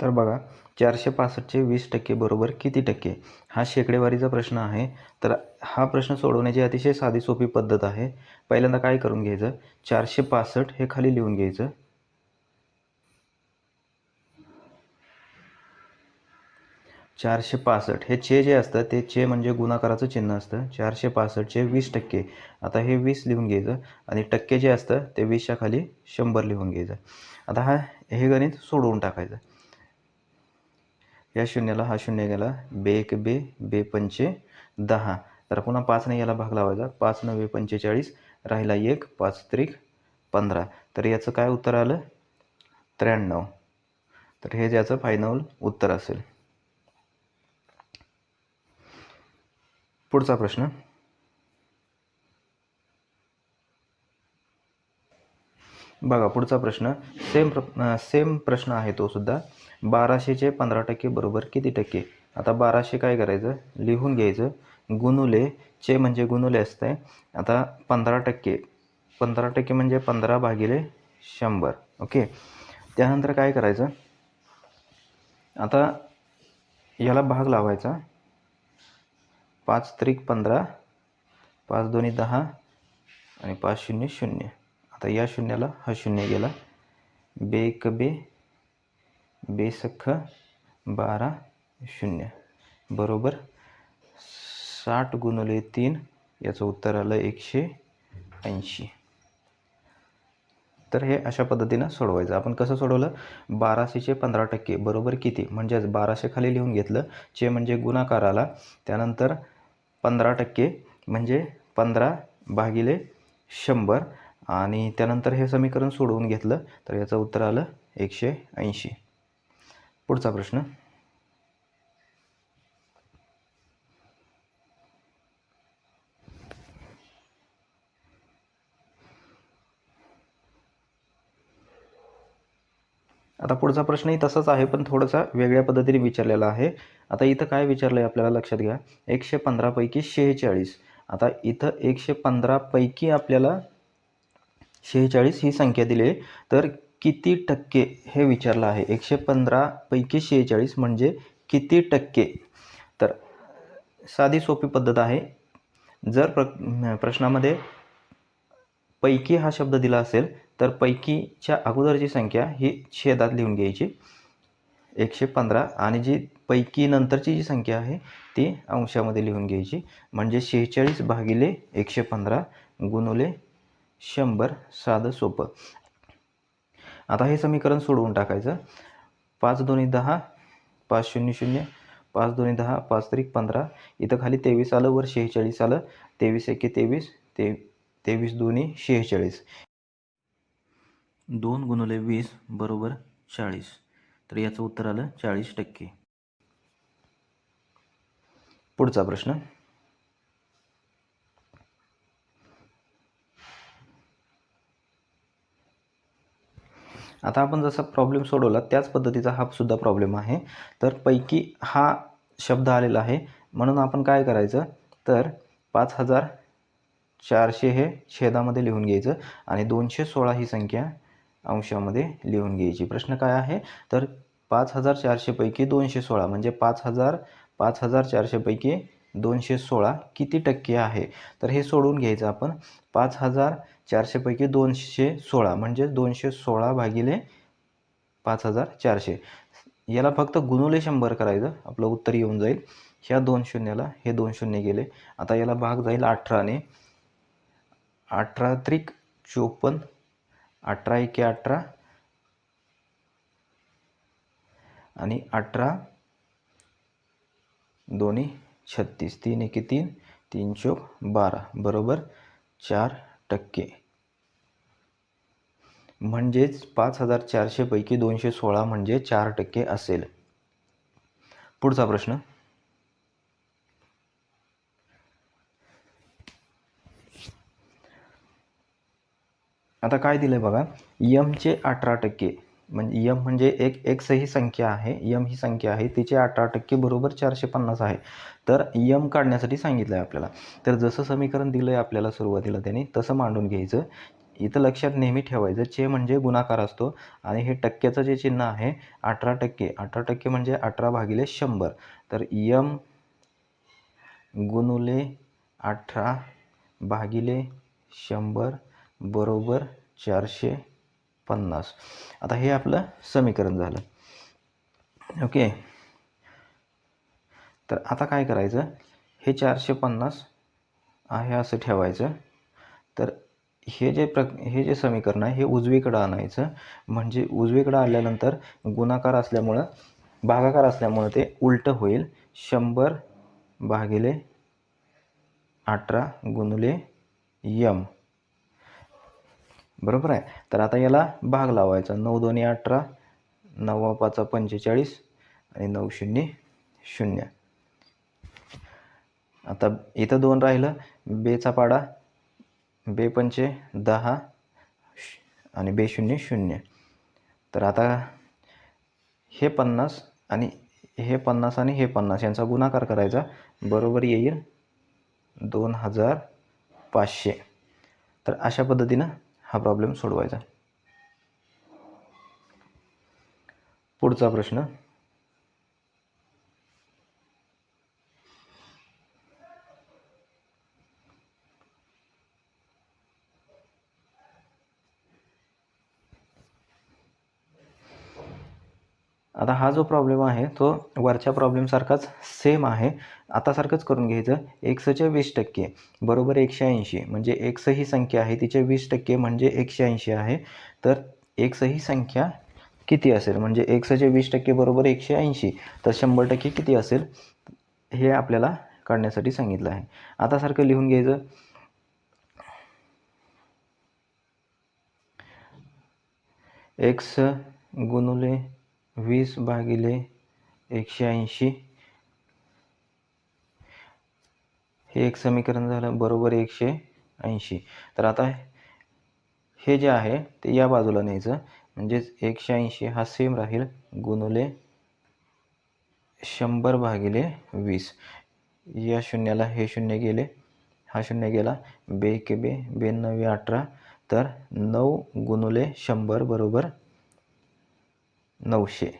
तर बघा चारशे पासष्टचे वीस टक्के बरोबर किती टक्के? हा शेकडेवारीचा प्रश्न आहे. तर हा प्रश्न सोडवण्याची अतिशय साधी सोपी पद्धत आहे. पहिल्यांदा काय करून घ्यायचं? चारशे पासष्ट हे खाली लिहून घ्यायचं. चारशे पासष्ट हे चे जे असतं ते चे म्हणजे गुणाकाराचं चिन्ह असतं. चारशे पासष्टचे वीस टक्के. आता हे वीस लिहून घ्यायचं आणि टक्के जे असतं ते वीसच्या खाली शंभर लिहून घ्यायचं. आता हा हे गणित सोडवून टाकायचं. या शून्याला हा शून्य गेला. बे एक बे बे पंचे दहा. तर पुन्हा पाचने याला भाग लावायचा. पाच नव्वे पंचेचाळीस राहिला एक पाच त्रिक पंधरा. तर याचं काय उत्तर आलं? त्र्याण्णव. तर हे ज्याचं फायनल उत्तर असेल. पुढचा प्रश्न. बघा पुढचा प्रश्न. सेम प्र सेम प्रश्न आहे तो सुद्धा. बाराशेचे पंधरा टक्के बरोबर किती टक्के? आता बाराशे काय करायचं? लिहून घ्यायचं. गुणुले चे म्हणजे गुणुले आहे आता पंधरा टक्के. पंधरा टक्के म्हणजे पंधरा भागिले शंभर. ओके? त्यानंतर काय करायचं? आता याला भाग लावायचा. पाच त्रिक पंधरा पाच दोन्ही दहा आणि पाच शून्य शून्य. आता या शून्याला हा शून्य गेला. बे एक बे बेसख बारा शून्य. बरोबर? साठ गुणले तीन याचं उत्तर आलं एकशे ऐंशी. तर हे अशा पद्धतीनं सोडवायचं. आपण कसं सोडवलं? बाराशेचे पंधरा टक्के. बरोबर किती? म्हणजेच बाराशे खाली लिहून घेतलं. चे म्हणजे गुणाकार आला त्यानंतर पंधरा टक्के म्हणजे पंधरा भागिले शंभर. आणि त्यानंतर हे समीकरण सोडवून घेतलं तर याचं उत्तर आलं एकशे ऐंशी. पुढचा प्रश्न. आता पुढचा प्रश्नही तसाच आहे पण थोडासा वेगळ्या पद्धतीने विचारलेला आहे. आता इथं काय विचारलं आहे आपल्याला लक्षात घ्या. एकशे पंधरापैकी शेहेचाळीस. आता इथं एकशे पंधरापैकी आपल्याला शेहेचाळीस ही संख्या दिली आहे. तर किती टक्के हे विचारलं आहे? एकशे पंधरापैकी शेहेचाळीस म्हणजे किती टक्के? तर साधी सोपी पद्धत आहे. जर प्र प्रश्नामध्ये पैकी हा शब्द दिला असेल तर पैकीच्या अगोदरची संख्या ही छेदात लिहून घ्यायची. एकशे पंधरा आणि जी पैकी नंतरची जी संख्या आहे ती अंशामध्ये लिहून घ्यायची. म्हणजे शेहेचाळीस भागिले एकशे पंधरा गुणुले शंभर साधं सोपं. आता हे समीकरण सोडवून टाकायचं. पाच दोन्ही दहा पाच शून्य शून्य पाच दोन्ही दहा पाच तरी पंधरा. इथं खाली तेवीस आलं वर शेहेचाळीस आलं. तेवीस एके तेवीस ते तेवीस दोन्ही शेहेचाळीस. दोन गुणले वीस बरोबर चाळीस. तर याचं उत्तर आलं चाळीस टक्के. पुढचा प्रश्न. आता आपण जसा प्रॉब्लेम सोडवला त्याच पद्धतीचा हा सुद्धा प्रॉब्लेम आहे. तर पैकी हा शब्द आलेला आहे. म्हणून आपण काय करायचं? तर पाच हजार चारशे हे छेदामध्ये लिहून घ्यायचं आणि दोनशे सोळा ही संख्या अंशामध्ये लिहून घ्यायची. प्रश्न काय आहे? तर पाच हजार चारशेपैकी दोनशे सोळा म्हणजे पाच हजार पाच हजार चारशेपैकी दोनशे सोळा किती टक्के आहे? तर हे सोडून घ्यायचं आपण. पाच हजार चारशेपैकी दोनशे सोळा म्हणजे दोनशे सोळा भागिले पाच हजार चारशे याला फक्त गुणुले शंभर करायचं आपलं उत्तर येऊन जाईल. ह्या दोन शून्याला हे दोन शून्य गेले. आता याला भाग जाईल अठराने. अठरा त्रिक चोपन्न अठरा एके अठरा आणि अठरा दोन्ही छत्तीस. तीन एके तीन तीन चोक बारा. बरोबर चार टक्के. म्हणजेच पाच हजार चारशेपैकी दोनशे सोळा म्हणजे चार टक्के असेल. पुढचा प्रश्न. आता काय दिलं आहे बघा यमचे अठरा टक्के म्हणजे यम म्हणजे एक एक्स ही संख्या आहे यम ही संख्या आहे तिचे अठरा टक्के बरोबर चारशे पन्नास आहे. तर यम काढण्यासाठी सांगितलं आहे आपल्याला. तर जसं समीकरण दिलं आहे आपल्याला सुरुवातीला त्यांनी तसं मांडून घ्यायचं. इथं लक्षात नेहमी ठेवायचं चे म्हणजे गुणाकार असतो. आणि हे टक्क्याचं जे चिन्ह आहे अठरा टक्के. अठरा टक्के म्हणजे अठरा भागिले शंभर. तर यम गुणुले अठरा भागिले शंभर बरोबर चारशे पन्नास. आता हे आपलं समीकरण झालं. ओके? तर आता काय करायचं? हे चारशे पन्नास आहे असं ठेवायचं. तर हे जे प्र हे जे समीकरण आहे हे उजवीकडं आणायचं. म्हणजे उजवीकडं आल्यानंतर गुणाकार असल्यामुळं भागाकार असल्यामुळं ते उलटं होईल. शंभर भागिले अठरा गुणले यम. बरोबर आहे? तर आता याला भाग लावायचा. नऊ दोन्ही अठरा नव्वा पाचा पंचेचाळीस आणि नऊ शून्य शून्य. आता इथं दोन राहिलं. बेचा पाडा बेपंचे दहा श- आणि बे शून्य शून्य. तर आता हे पन्नास आणि हे पन्नास आणि हे पन्नास यांचा गुणाकार करायचा. बरोबर येईल दोन हजार पाचशे. तर अशा पद्धतीनं हा प्रॉब्लेम सोडवायचा. पुढचा प्रश्न आता हा जो प्रॉब्लेम आहे तो वरच्या प्रॉब्लेमसारखाच सेम आहे. आतासारखंच करून घ्यायचं. एक्सचे वीस टक्के बरोबर एकशे ऐंशी. म्हणजे एक्स ही संख्या आहे तिचे वीस टक्के म्हणजे एकशे ऐंशी आहे. तर एक्स ही संख्या किती असेल? म्हणजे एक्सचे वीस टक्के बरोबर एकशे ऐंशी. तर शंभर टक्के किती असेल? हे आपल्याला काढण्यासाठी सांगितलं आहे. आतासारखं लिहून घ्यायचं. एक्स गुणुले वीस भागिले एकशे ऐंशी. हे एक समीकरण झालं बरोबर एकशे ऐंशी. तर आता हे जे आहे ते या बाजूला न्यायचं. म्हणजेच एकशे ऐंशी हा सेम राहील गुणुले शंभर भागिले वीस. या शून्याला हे शून्य गेले. हा शून्य गेला. बे के बे बेनव्वे अठरा. तर नऊ गुणुले शंभर बरोबर नऊशे.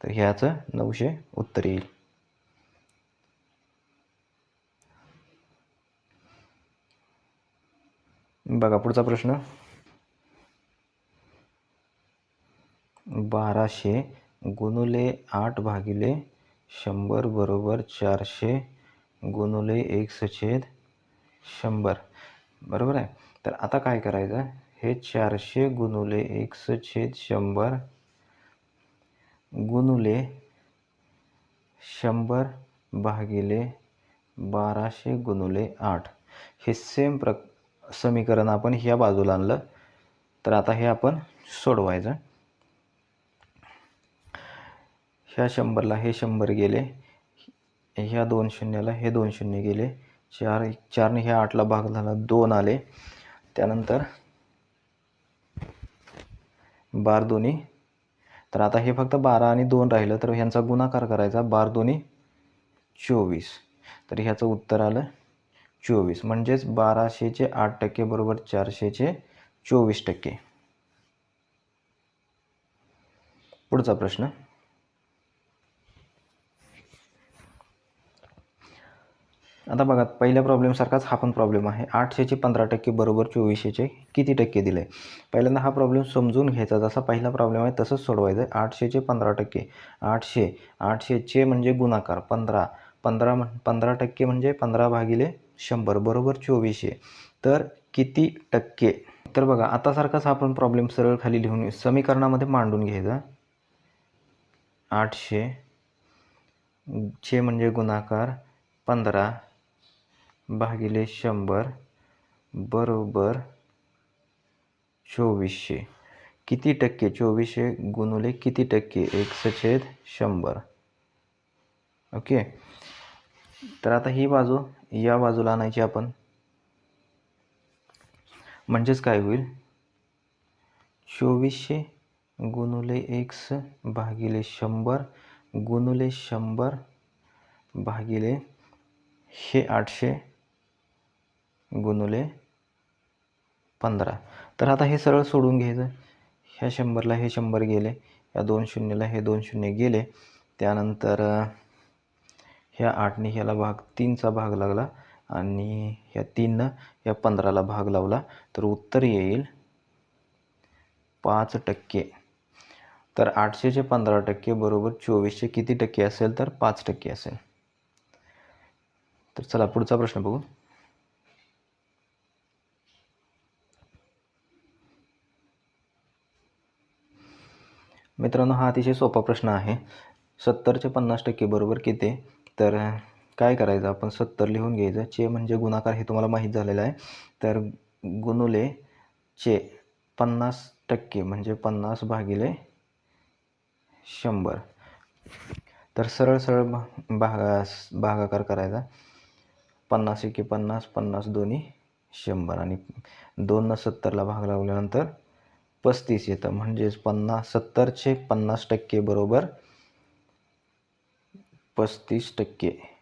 तर ह्याचं नऊशे उत्तर येईल. बघा पुढचा प्रश्न. बाराशे गुणुले आठ भागिले शंभर बरोबर चारशे गुणुले एक सछेद शंभर. बरोबर आहे? तर आता काय करायचं? हे चारशे गुणुले एक छेद शंभर गुणुले शंभर भागिले बाराशे गुणुले आठ. हे सेम प्र समीकरण आपण ह्या बाजूला आणलं. तर आता हे आपण सोडवायचं. ह्या शंभरला हे शंभर गेले. ह्या दोन शून्याला हे दोन शून्य गेले. चार चारने ह्या आठला भाग झाला दोन आले. त्यानंतर बार दोन्ही तर आता हे फक्त बारा आणि दोन राहिलं तर ह्यांचा गुणाकार करायचा बार दोन्ही चोवीस. तर ह्याचं उत्तर आलं चोवीस. म्हणजेच बाराशेचे आठ टक्के बरोबर चारशेचे चोवीस टक्के. पुढचा प्रश्न. आता बघा पहिल्या प्रॉब्लेमसारखाच हा पण प्रॉब्लेम आहे. आठशेचे पंधरा टक्के बरोबर चोवीसशेचे किती टक्के दिले? पहिल्यांदा हा प्रॉब्लेम समजून घ्यायचा जसा पहिला प्रॉब्लेम आहे तसंच सोडवायचं. आहे आठशेचे पंधरा टक्के. आठशे आठशेचे म्हणजे गुणाकार पंधरा. पंधरा म्हण पंधरा टक्के म्हणजे पंधरा भागिले शंभर बरोबर चोवीसशे. तर किती टक्के? तर बघा आतासारखाच हा प्रॉब्लेम सरळ खाली लिहून समीकरणामध्ये मांडून घ्यायचा. आठशे चे म्हणजे गुणाकार पंधरा. भागिले शंभर बरोबर चोवीसशे. किती टक्के? चोवीसशे गुणुले किती टक्के? एक छेद शंभर. ओके? तर आता ही बाजू या बाजूला आणायची आपण. म्हणजेच काय होईल? चोवीसशे गुणुले एक्स भागिले शंभर गुणुले शंभर भागिले हे आठशे. गुणुले पंधरा. तर आता हे सरळ सोडून घ्यायचं. ह्या शंभरला हे शंभर गेले. या दोन शून्यला हे दोन शून्य गेले. त्यानंतर ह्या आठने ह्याला भाग तीनचा भाग लागला आणि ह्या तीननं या पंधराला भाग लावला. तर उत्तर येईल पाच टक्के. तर आठशेचे पंधरा टक्के बरोबर चोवीसशे किती टक्के असेल तर पाच टक्के असेल. तर चला पुढचा प्रश्न बघू. मित्रांनो हा अतिशय सोपा प्रश्न आहे. सत्तरचे पन्नास टक्के बरोबर किती? तर काय करायचं? आपण सत्तर लिहून घ्यायचं. चे म्हणजे गुणाकार हे तुम्हाला माहीत झालेलं आहे. तर गुणुले चे पन्नास टक्के म्हणजे पन्नास भागिले शंभर. तर सरळ सरळ भा भागास भागाकार करायचा. पन्नास एके पन्नास पन्नास दोन्ही शंभर. आणि दोननं सत्तरला भाग लावल्यानंतर पस्तीस येतं. म्हणजेच पन्नास सत्तरचे पन्नास टक्के बरोबर पस्तीस टक्के.